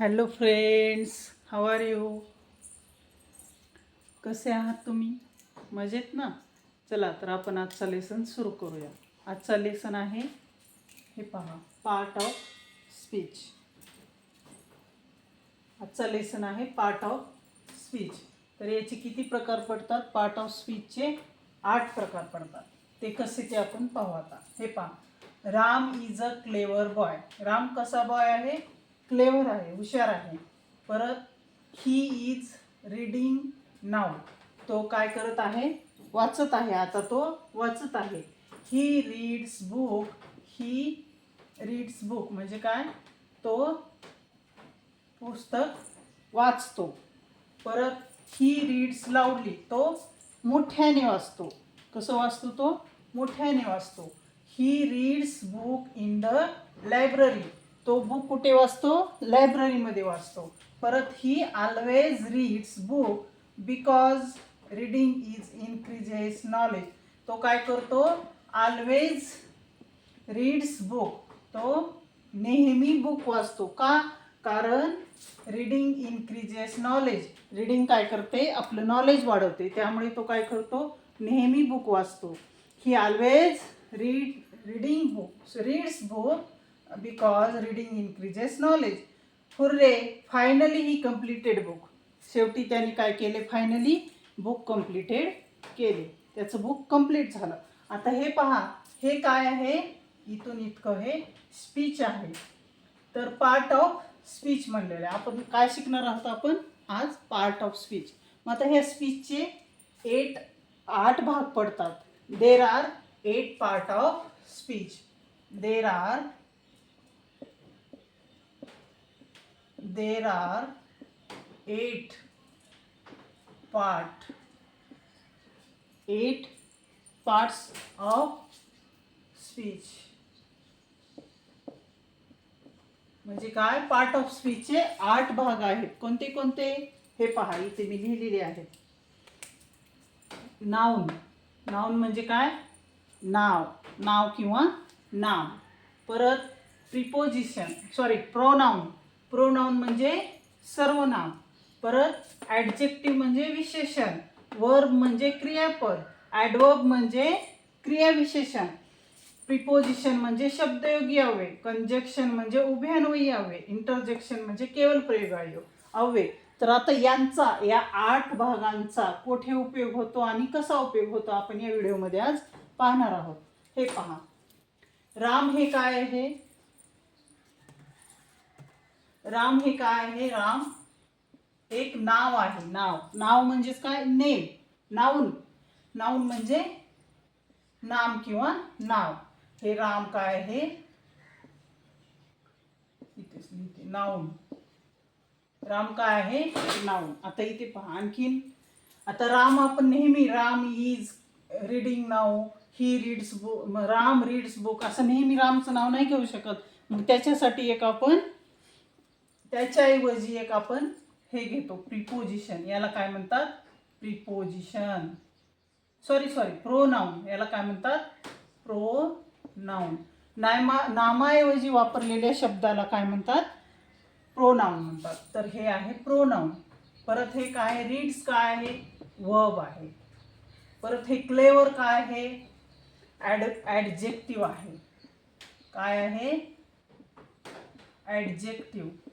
Hello friends how are you कसे आहात तुम्ही? मजेत ना? चला तर आपण आजचा लेसन सुरू करूया. आजचा लेसन आहे हे पहा पार्ट ऑफ स्पीच आजचा लेसन आहे पार्ट ऑफ स्पीच तर याचे किती प्रकार पडतात? पार्ट ऑफ स्पीचचे आठ प्रकार पडतात. ते कसे ते आपण पाहू आता. हे पहा. Ram is a clever boy Ram कसा बॉय आहे? क्लेवर आहे हुशार आहे. परत ही इज रीडिंग नाव तो काय करत आहे? वाचत आहे. आता तो वाचत आहे. He reads book he reads book म्हणजे काय? तो पुस्तक वाचतो. परत ही रीड्स लाऊडली तो मोठ्याने वाचतो. कसं वाचतो तो? मोठ्याने वाचतो. He reads book in the library तो बुक कुठे वाचतो? लायब्ररीमध्ये वाचतो. परत he always reads book because reading is increases knowledge तो काय करतो? ऑलवेज रीड्स बुक तो नेहमी बुक वाचतो. का? कारण रीडिंग इन्क्रीजेस नॉलेज रीडिंग काय करते? आपलं नॉलेज वाढवते. त्यामुळे तो काय करतो? नेहमी बुक वाचतो. He always read reading book reads book because reading increases knowledge hurray finally he completed book शेवटी त्यांनी काय केले? फायनली बुक कम्प्लिटेड केले. त्याचं बुक कंप्लीट झालं. आता हे पहा हे काय आहे? इथून इतकं हे स्पीच आहे. तर पार्ट ऑफ स्पीच म्हणलेलं आहे. आपण काय शिकणार आहोत आपण? आज पार्ट ऑफ स्पीच मग आता ह्या स्पीचचे एट आठ भाग पडतात. There are eight part of speech there are there are eight part eight parts of speech म्हणजे काय? पार्ट ऑफ़ स्पीचचे आठ भाग आहेत. कोणते कोणते? हे पहा, इथे मी लिहिलेले आहेत. नाऊन नाऊन म्हणजे काय? नाव. नाव किंवा नाम. परत प्रिपोजिशन सॉरी प्रोनाऊन प्रोनाऊन म्हणजे सर्वनाम. परत ॲडजेक्टिव्ह म्हणजे विशेषण. वर्ब म्हणजे क्रियापद. ॲडवर्ब म्हणजे क्रियाविशेषण. प्रिपोजिशन म्हणजे शब्दयोगी अव्यय कंजक्शन म्हणजे उभ्यान्वयी अव्यय इंटरजेक्शन म्हणजे केवळ प्रयोगाय अव्यय तर आता यांचा या आठ भागांचा कोठे उपयोग होतो आणि कसा उपयोग होतो आपण या व्हिडिओमध्ये आज पाहणार आहोत. हे पहा. राम हे काय आहे? राम हे काय? आहे राम एक नाव आहे नाव. नाव म्हणजेच काय? नेम. नाऊन. नाऊन म्हणजे नाम किंवा नाव. हे राम काय आहे? इथेच लिहिते. नाऊन. राम काय आहे? नाऊन. आता इथे पहा आणखीन. आता राम आपण नेहमी Ram is reading now he reads book Ram reads book असं नेहमी रामचं नाव नाही घेऊ शकत. मग त्याच्यासाठी एक आपण त्याच्याऐवजी एक आपण हे घेतो प्रिपोजिशन याला काय म्हणतात? Preposition sorry sorry pronoun याला काय म्हणतात? प्रो नाऊन नामा नामाऐवजी वापरलेल्या शब्दाला काय म्हणतात? प्रोनाऊन म्हणतात. तर हे आहे प्रोनाऊन परत हे काय रीड्स काय आहे? वब आहे. परत हे क्लेवर काय आहे? ॲड ॲडजेक्टिव्ह आहे. काय आहे? ॲडजेक्टिव्ह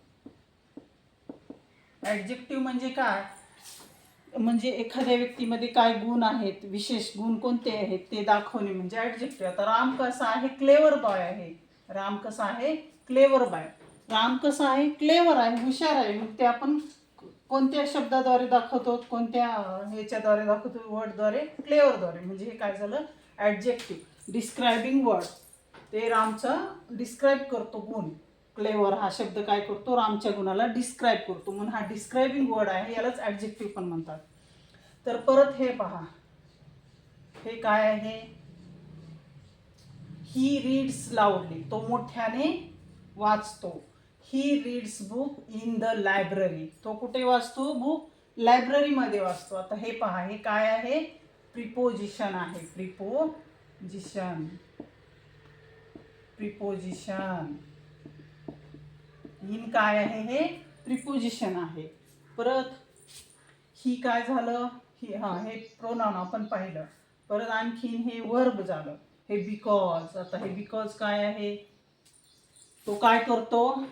ॲडजेक्टिव्ह म्हणजे काय? म्हणजे एखाद्या व्यक्तीमध्ये काय गुण आहेत विशेष गुण कोणते आहेत ते दाखवणे म्हणजे ॲडजेक्टिव्ह आता राम कसा आहे? क्लेवर बॉय आहे. राम कसा आहे? क्लेवर बॉय राम कसा आहे? क्लेवर आहे हुशार आहे. मग ते आपण कोणत्या शब्दाद्वारे दाखवतो? कोणत्या ह्याच्याद्वारे दाखवतो? वर्डद्वारे? क्लेवरद्वारे म्हणजे हे काय झालं? ॲडजेक्टिव्ह डिस्क्रायबिंग वर्ड ते रामचं डिस्क्राईब करतो गुण. क्लेवर हा शब्द काय करतो? रामच्या गुणाला डिस्क्राईब करतो. म्हणून हा डिस्क्रायबिंग वर्ड आहे यालाच ॲडजेक्टिव्ह पण म्हणतात. तर परत हे पहा. हे काय आहे? ही रीड्स लावली तो मोठ्याने वाचतो. He reads book in the library तो कुठे वाचतो? बुक लायब्ररीमध्ये वाचतो. आता हे पहा. हे काय आहे? प्रिपोजिशन आहे. प्रिपोजिशन प्रिपोजिशन इन काय आहे हे? प्रिपोजिशन आहे. परत ही काय झालं? ही हां हे प्रोनाऊन आपण पाहिलं. परत आणखीन हे वर्ब झालं. हे बिकॉज आता हे बिकॉज काय आहे? तो काय करतो?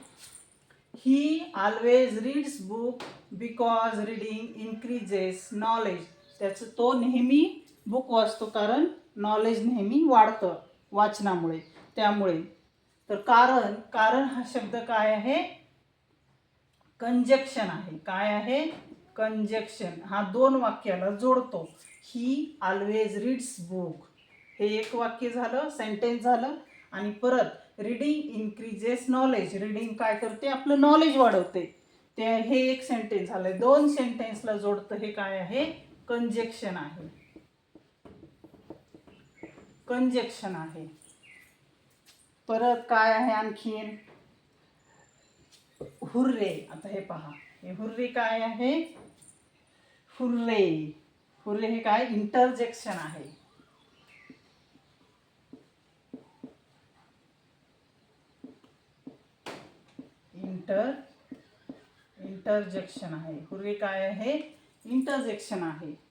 He always reads book because reading increases knowledge त्याचं तो नेहमी बुक वाचतो कारण नॉलेज नेहमी वाढतं वाचनामुळे. त्यामुळे तर कारण कारण हा शब्द काय आहे? कंजक्शन आहे. काय आहे? कंजक्शन हा दोन वाक्याला जोडतो. ही ऑलवेज रीड्स बुक हे एक वाक्य झालं सेंटेन्स झालं आणि परत रीडिंग इन्क्रीजेस नॉलेज रीडिंग काय करते? आपलं नॉलेज वाढवते. ते हे एक सेंटेन्स झालं दोन सेंटेन्सला जोडतं. हे काय आहे? कंजेक्शन आहे. कंजेक्शन आहे. परत काय आहे आणखीन? हुर्रे. आता हे पहा. हे हुर्रे काय आहे? हुर्रे. हुर्रे हे काय? इंटरजेक्शन आहे. इंटर इंटरजेक्शन आहे. हुर्रे काय आहे? इंटरजेक्शन आहे.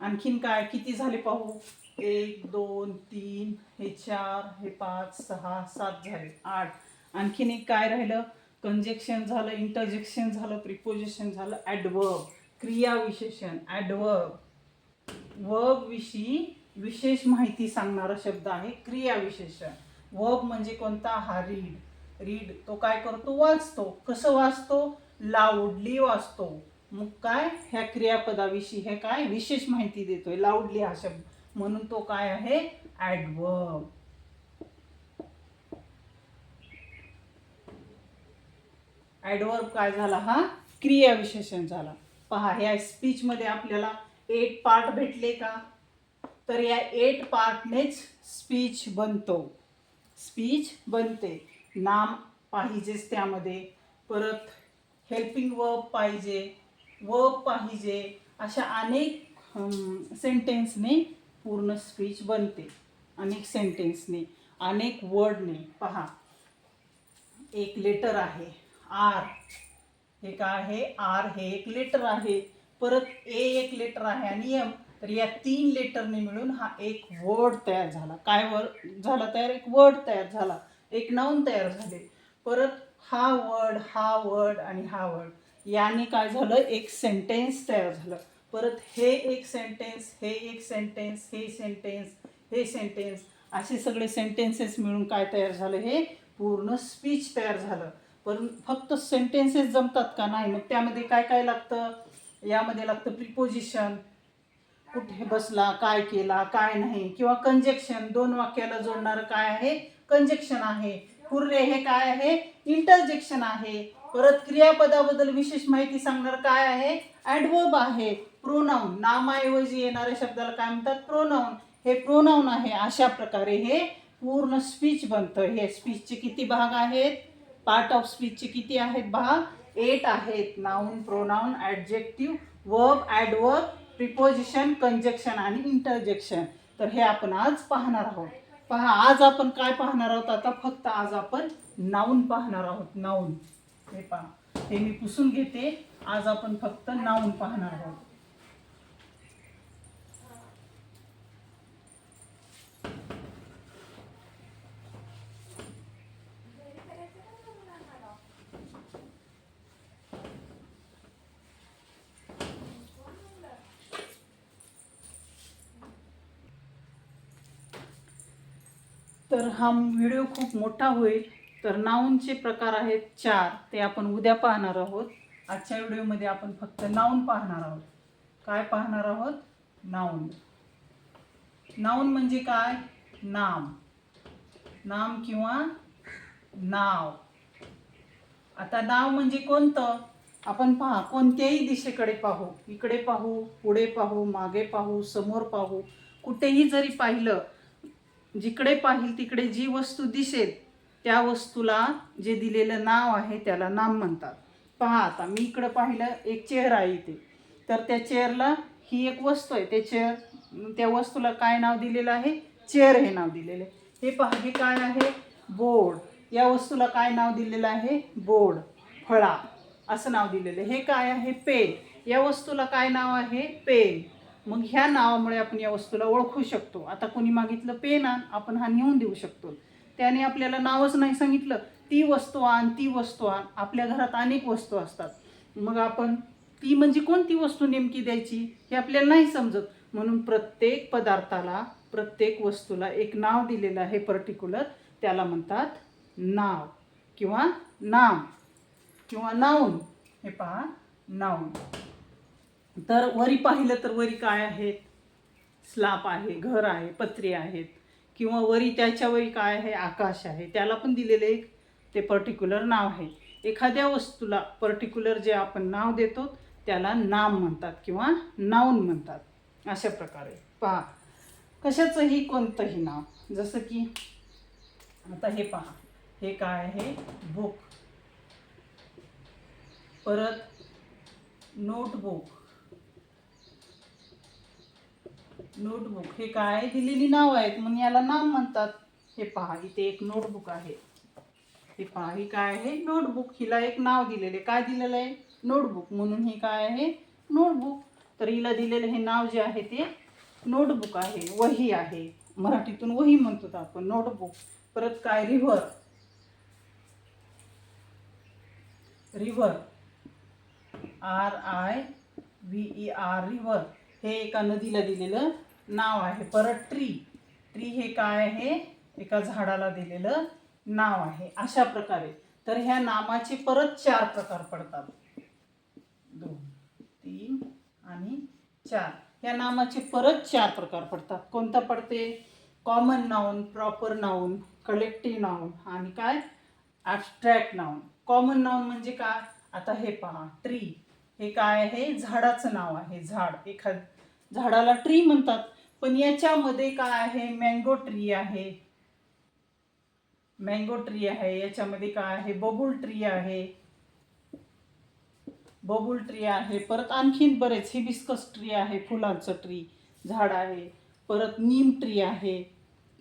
आणखीन काय? किती झाले पाहू? एक दोन तीन हे चार हे पाच सहा सात झाले आठ. आणखीन एक काय राहिलं? कंजेक्शन झालं इंटरजेक्शन झालं प्रिपोजिशन झालं ॲडवर्ब क्रियाविशेषण ॲडवर्ब वर्ब विषयी विशेष माहिती सांगणारा शब्द आहे क्रियाविशेषण. वर्ब म्हणजे कोणता? हा रीड रीड तो काय करतो? वाचतो. कसं वाचतो? लाऊडली वाचतो. मग काय ह्या क्रियापदाविषयी हे काय विशेष माहिती देतोय? लाऊडली हा शब्द. म्हणून तो काय आहे? ॲडवर्ब ॲडवर्ब काय झाला हा? क्रियाविशेषण झाला. पहा ह्या स्पीचमध्ये आपल्याला एट पार्ट भेटले का? तर या एट पार्टनेच स्पीच बनतो. स्पीच बनते. नाम पाहिजेच त्यामध्ये. परत हेल्पिंग वर्ब पाहिजे. व पाहिजे अशा अनेक सेंटेन्सने पूर्ण स्पीच बनते. अनेक सेंटेन्सने अनेक वर्डने पहा. एक लेटर आहे. आर हे काय आहे? आर हे एक लेटर आहे. परत ए एक लेटर आहे आणि एम तर या तीन लेटरने मिळून हा एक वर्ड तयार झाला. काय वर्ड झाला तयार? एक वर्ड तयार झाला. एक नाऊन तयार झाले. परत हा वर्ड हा वर्ड आणि हा वर्ड याने काय झालं? एक सेंटेन्स तयार झालं. परत हे एक सेंटेन्स हे एक सेंटेन्स हे सेंटेन्स हे सेंटेन्स असे सगळे सेंटेन्सेस मिळून काय तयार झालं? हे पूर्ण स्पीच तयार झालं. पण फक्त सेंटेन्सेस जमतात का? नाही. मग त्यामध्ये काय काय लागतं? यामध्ये लागतं प्रिपोजिशन कुठे बसला? काय केला? काय नाही? किंवा कंजेक्शन दोन वाक्याला जोडणारं काय आहे? कंजेक्शन आहे. हुर्रे हे काय आहे? इंटरजेक्शन आहे. परत क्रियापदाबद्दल विशेष माहिती सांगणार काय आहे? ॲडवर्ब आहे. प्रोनाऊन नामाऐवजी येणाऱ्या शब्दाला काय म्हणतात? प्रोनाऊन हे प्रोनाऊन आहे. अशा प्रकारे हे पूर्ण स्पीच बनतं. हे स्पीचचे किती भाग आहेत? पार्ट ऑफ स्पीचचे किती आहेत? भाग? एट आहेत. Noun pronoun adjective verb adverb preposition conjunction आणि इंटरजेक्शन तर हे आपण आज पाहणार आहोत. पहा आज आपण काय पाहणार आहोत? आता फक्त आज आपण नाऊन पाहणार आहोत. नाऊन. हे पहा. हे मी पुसून घेते. आज आपण फक्त नाऊन पाहणार आहोत. तर हा व्हिडिओ खूप मोठा होईल. तर नाऊनचे प्रकार आहेत चार. ते आपण उद्या पाहणार आहोत. आजच्या व्हिडिओमध्ये आपण फक्त नाऊन पाहणार आहोत. काय पाहणार आहोत? नाऊन. नाऊन म्हणजे काय? नाम. नाम किंवा नाव. आता नाव म्हणजे कोणतं? आपण पहा कोणत्याही दिशेकडे पाहू. इकडे पाहू पुढे पाहू मागे पाहू समोर पाहू. कुठेही जरी पाहिलं जिकडे पाहिल तिकडे जी वस्तू दिसेल त्या वस्तूला जे दिलेलं नाव आहे त्याला नाम म्हणतात. पहा आता मी इकडं पाहिलं एक चेअर आहे इथे. तर त्या चेअरला ही एक वस्तू आहे. ते चेअर त्या वस्तूला काय नाव दिलेलं आहे? चेअर हे नाव दिलेलं आहे. हे पहा हे काय आहे? बोर्ड या वस्तूला काय नाव दिलेलं आहे? बोर्ड फळा. असं नाव दिलेलं आहे. हे काय आहे? पेन या वस्तूला काय नाव आहे? पेन मग ह्या नावामुळे आपण या वस्तूला ओळखू शकतो. आता कोणी मागितलं पेन आण आपण हा नेऊन देऊ शकतो. त्याने आपल्याला नावच नाही सांगितलं. ती वस्तू आण ती वस्तू आण. आपल्या घरात अनेक वस्तू असतात. मग आपण ती म्हणजे कोणती वस्तू नेमकी द्यायची हे आपल्याला नाही समजत. म्हणून प्रत्येक पदार्थाला प्रत्येक वस्तूला एक नाव दिलेलं आहे पर्टिक्युलर त्याला म्हणतात नाव किंवा नाम किंवा नाऊन हे पहा नाऊन तर वरी पाहिलं तर वरी काय आहेत स्लाप आहे घर आहे पत्रे आहेत. किंवा वरी त्याच्यावरी काय आहे? आकाश आहे. त्याला पण दिलेलं एक ते पर्टिक्युलर नाव आहे. एखाद्या वस्तूला पर्टिक्युलर जे आपण नाव देतो त्याला नाम म्हणतात किंवा नाऊन म्हणतात. अशा प्रकारे. पहा. कशाचंही कोणतंही नाव. जसं की आता हे पहा. हे काय आहे? बुक परत नोटबुक नोटबुक. हे काय? दिलेली नाव आहेत. म्हणून याला नाम म्हणतात. हे पहा इथे एक नोटबुक आहे. हे पहा ही काय आहे? नोटबुक. हिला एक नाव दिलेले. काय दिलेलं आहे? नोटबुक. म्हणून हे काय आहे? नोटबुक. तर हिला दिलेलं हे नाव जे आहे ते नोटबुक आहे. वही आहे. मराठीतून वही म्हणतो आपण. नोटबुक. परत काय? River. River. R I V E R. River. हे एका नदीला दिलेलं. नाव आहे. परत ट्री ट्री हे काय आहे? एका झाडाला दिलेलं नाव आहे. अशा प्रकारे. तर ह्या नामाचे परत चार प्रकार पडतात. दोन तीन आणि चार. ह्या नामाचे परत चार प्रकार पडतात. कोणता पडते? Common noun proper noun collective noun आणि काय? ॲबस्ट्रॅक्ट नाऊन कॉमन नाऊन म्हणजे काय? आता हे पहा. ट्री हे काय आहे? झाडाचं नाव आहे. झाड. एखाद झाडाला ट्री म्हणतात. पण याच्यामध्ये काय आहे? मँगो ट्री आहे. मँगो ट्री आहे. याच्यामध्ये काय आहे? बबुल ट्री आहे. बबुल ट्री आहे. परत आणखीन बरेच हिबिस्कस ट्री आहे फुलांचं ट्री झाड आहे. परत नीम ट्री आहे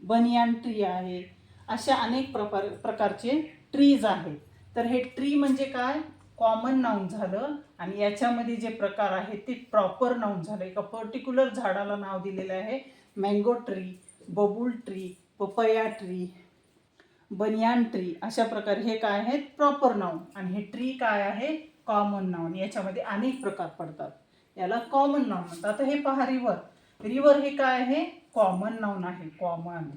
बनियान ट्री आहे. अशा अनेक प्रकार प्रकारचे ट्रीज आहेत. तर हे ट्री म्हणजे काय? कॉमन नाऊन झालं आणि याच्यामध्ये जे प्रकार आहेत ते प्रॉपर नाऊन झालं. एका पर्टिक्युलर झाडाला नाव दिलेलं आहे. Mango tree babul tree papaya tree banyan tree अशा प्रकारे हे काय आहेत? प्रॉपर नाऊन आणि हे ट्री काय आहे? कॉमन नाऊन याच्यामध्ये अनेक प्रकार पडतात. याला कॉमन नाऊन म्हणतात. आता हे पहा रिवर रिवर हे काय आहे? कॉमन नाऊन आहे. कॉमन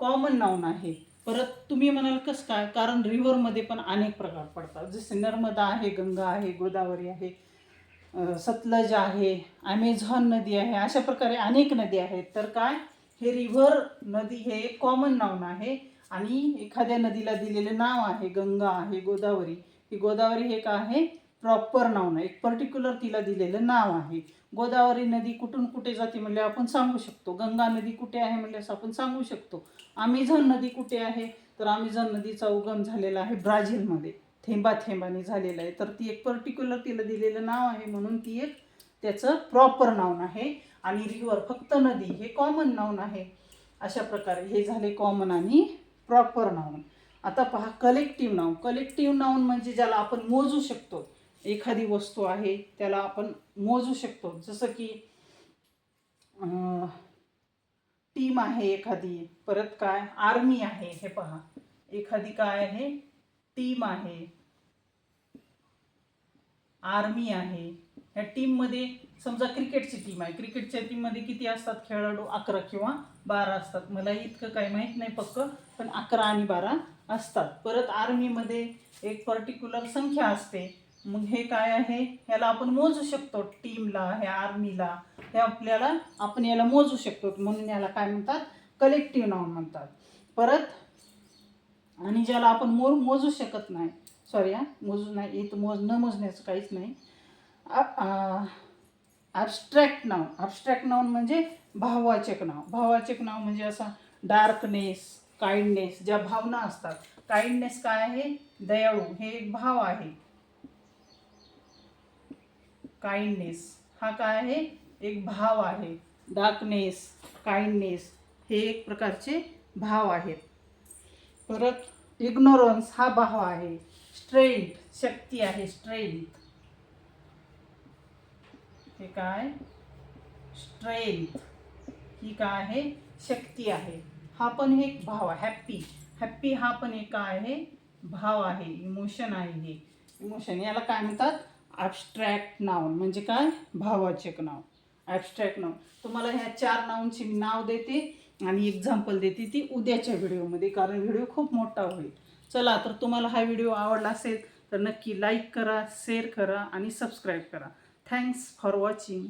कॉमन नाऊन आहे. परत तुम्ही म्हणाल कसं काय? कारण रिव्हरमध्ये पण अनेक प्रकार पडतात. जसे नर्मदा आहे गंगा आहे गोदावरी आहे सतलज आहे ॲमेझॉन नदी आहे अशा प्रकारे अनेक नदी आहेत. तर काय? हे रिव्हर नदी हे एक कॉमन नाऊन आहे आणि एखाद्या नदीला दिलेले नाव आहे गंगा आहे गोदावरी. ही गोदावरी हे काय आहे? प्रॉपर नाव आहे एक पर्टिक्युलर तिला दिलेलं नाव आहे. गोदावरी नदी कुठून कुठे जाते म्हणजे आपण सांगू शकतो. गंगा नदी कुठे आहे म्हणल्यास आपण सांगू शकतो. आमेझॉन नदी कुठे आहे? तर आमेझॉन नदीचा उगम झालेला आहे ब्राझीलमध्ये. थेंबा थेंबाने झालेला आहे. तर ती एक पर्टिक्युलर तिला दिलेलं नाव आहे म्हणून ती एक त्याचं प्रॉपर नाऊन आहे. आणि रिव्हर फक्त नदी हे कॉमन नाऊन आहे. अशा प्रकारे हे झाले कॉमन आणि प्रॉपर नाऊन आता पहा कलेक्टिव्ह नाऊन कलेक्टिव्ह नाऊन म्हणजे ज्याला आपण मोजू शकतो. एखादी वस्तू आहे त्याला आपण मोजू शकतो. जसं की टीम आहे एखादी परत काय? आर्मी आहे हे पहा. एखादी काय आहे? टीम आहे. आर्मी आहे. ह्या टीममध्ये समजा क्रिकेटची टीम आहे. क्रिकेटच्या टीममध्ये किती असतात? खेळाडू अकरा किंवा बारा असतात. मला इतकं काही माहीत नाही पक्क पण अकरा आणि बारा असतात. परत आर्मीमध्ये एक पर्टिक्युलर संख्या असते. मग हे काय आहे? ह्याला आपण मोजू शकतो टीमला ह्या आर्मीला हे आपल्याला आपण याला मोजू शकतो. म्हणून याला काय म्हणतात? कलेक्टिव्ह नाऊन म्हणतात. परत आणि ज्याला आपण मोर मोजू शकत नाही. सॉरी हा. मोजू नाही. इथं मोज न मोजण्याचं काहीच नाही. ॲबस्ट्रॅक्ट म्हणजे नाव ॲबस्ट्रॅक्ट नाव म्हणजे भाववाचक नाव. भाववाचक नाव म्हणजे असा डार्कनेस काइंडनेस ज्या भावना असतात. काइंडनेस काय आहे? दयाळू. हे एक भाव आहे. काइंडनेस हा काय आहे? एक भाव आहे. डार्कनेस काइंडनेस हे एक प्रकारचे भाव आहेत. परत इग्नोरन्स हा भाव आहे. स्ट्रेंथ शक्ती आहे. स्ट्रेंथ हे काय? स्ट्रेंथ ही काय आहे? शक्ती आहे. हा पण एक भाव आहे. हॅप्पी हॅप्पी हा पण एक काय आहे? भाव आहे. इमोशन आहे हे. इमोशन याला काय म्हणतात? ॲबस्ट्रॅक्ट नाऊन म्हणजे काय? भावाचक नाव ॲबस्ट्रॅक्ट नाव तुम्हाला ह्या चार नाऊनची मी नाव देते आणि एक्झाम्पल देते ती उद्याच्या व्हिडिओमध्ये कारण व्हिडिओ खूप मोठा होईल. चला तर तुम्हाला हा व्हिडिओ आवडला असेल तर नक्की लाईक करा शेअर करा आणि सबस्क्राईब करा. Thanks for watching